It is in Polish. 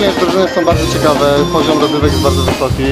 ogólnie drużyny są bardzo ciekawe, poziom rozrywek jest bardzo wysoki.